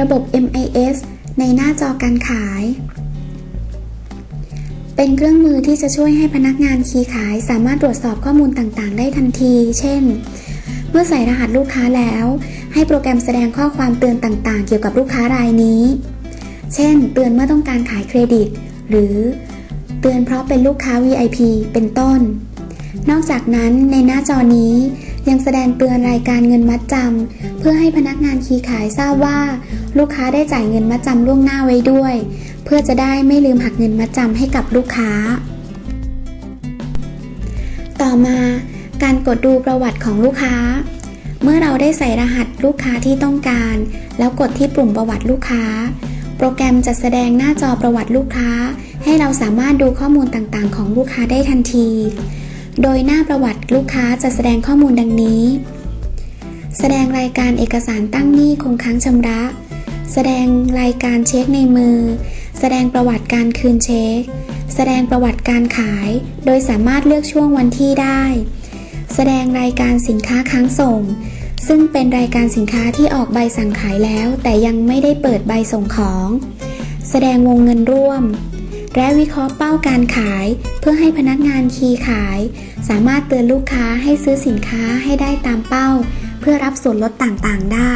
ระบบ MIS ในหน้าจอการขาย เป็นเครื่องมือที่จะช่วยให้พนักงานคีย์ขายสามารถตรวจสอบข้อมูลต่างๆ ได้ทันที เช่น เมื่อใส่รหัสลูกค้าแล้ว ให้โปรแกรมแสดงข้อความเตือนต่างๆ เกี่ยวกับลูกค้ารายนี้ เช่น เตือนเมื่อต้องการขายเครดิต หรือเตือนเพราะเป็นลูกค้า VIP เป็นต้น นอกจากนั้นในหน้าจอนี้ ยังแสดงเตือนรายการเงินมัดจำเพื่อให้พนักงานคีย์ขายทราบว่า ลูกค้าได้จ่ายเงินมัดจำล่วงหน้าไว้ด้วย เพื่อจะได้ไม่ลืมหักเงินมัดจำให้กับลูกค้า ต่อมาการกดดูประวัติของลูกค้า เมื่อเราได้ใส่รหัสลูกค้าที่ต้องการ แล้วกดที่ปุ่มประวัติลูกค้า โปรแกรมจะแสดงหน้าจอประวัติลูกค้า ให้เราสามารถดูข้อมูลต่างๆ ของลูกค้าได้ทันที โดยหน้าประวัติลูกค้าจะแสดงข้อมูลดังนี้ แสดงรายการเอกสารตั้งหนี้คงค้างชำระ แสดงรายการเช็คในมือ แสดงประวัติการคืนเช็ค แสดงประวัติการขาย โดยสามารถเลือกช่วงวันที่ได้ แสดงรายการสินค้าค้างส่ง ซึ่งเป็นรายการสินค้าที่ออกใบสั่งขายแล้ว แต่ยังไม่ได้เปิดใบส่งของ แสดงวงเงินร่วม และวิเคราะห์เป้าการขาย เพื่อให้พนักงานคีย์ขาย สามารถเตือนลูกค้าให้ซื้อสินค้าให้ได้ตามเป้า เพื่อรับส่วนลดต่างๆ ได้